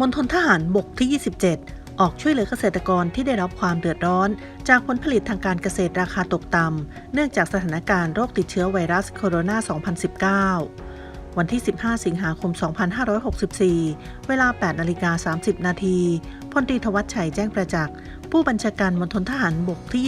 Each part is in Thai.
มณฑลทหารบกที่ 27 ออกช่วยเหลือเกษตรกรที่ได้รับความเดือดร้อน จากผลผลิตทางการเกษตรราคาตกต่ำ เนื่องจากสถานการณ์โรคติดเชื้อไวรัสโคโรนา 2019 วันที่ 15 สิงหาคม 2564 เวลา 8นาฬิกา30 นาทีพลตรีธวัชชัยแจ้งประจักษ์ ผู้บัญชาการมณฑลทหารบกที่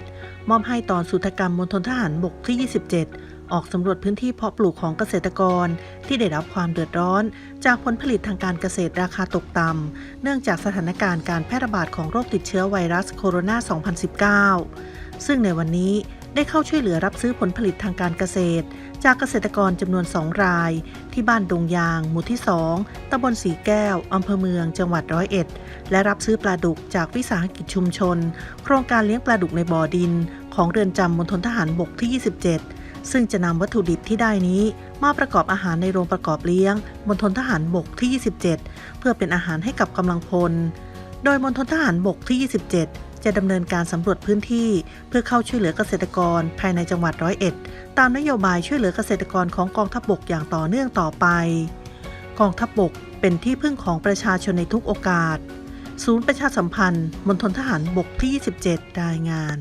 27 มอบให้ตอนสุทธกรรมมณฑลทหารบกที่ 27 ออกสำรวจพื้นที่เพาะปลูกของเกษตรกร ที่ได้รับความเดือดร้อน จากผลผลิตทางการเกษตรราคาตกต่ำเนื่องจากสถานการณ์การแพร่ระบาดของโรคติดเชื้อไวรัสโคโรนา 2019 ซึ่งในวันนี้ได้เข้าช่วยเหลือรับซื้อผลผลิตทางการเกษตร จากเกษตรกรจำนวน 2 ราย ที่บ้านดงยาง หมู่ที่ 2ตำบลสีแก้วอำเภอเมือง จังหวัดร้อยเอ็ด และรับซื้อปลาดุกจากวิสาหกิจชุมชน โครงการเลี้ยงปลาดุกในบ่อดิน ของเรือนจำมณฑลทหารบกที่ 27 ซึ่งจะนำวัตถุดิบที่ได้นี้ มาประกอบอาหารในโรงประกอบเลี้ยงมณฑลทหารบกที่ 27 เพื่อเป็นอาหารให้กับกำลังพล โดยมณฑลทหารบกที่ 27 จะดำเนินการสำรวจพื้นที่ เพื่อเข้าช่วยเหลือเกษตรกรภายในจังหวัดร้อยเอ็ดตามนโยบายช่วยเหลือเกษตรกรของกองทัพบกอย่างต่อเนื่องต่อไป กองทัพบกเป็นที่พึ่งของประชาชนในทุกโอกาส ศูนย์ประชาสัมพันธ์มณฑลทหารบกที่ 27 รายงาน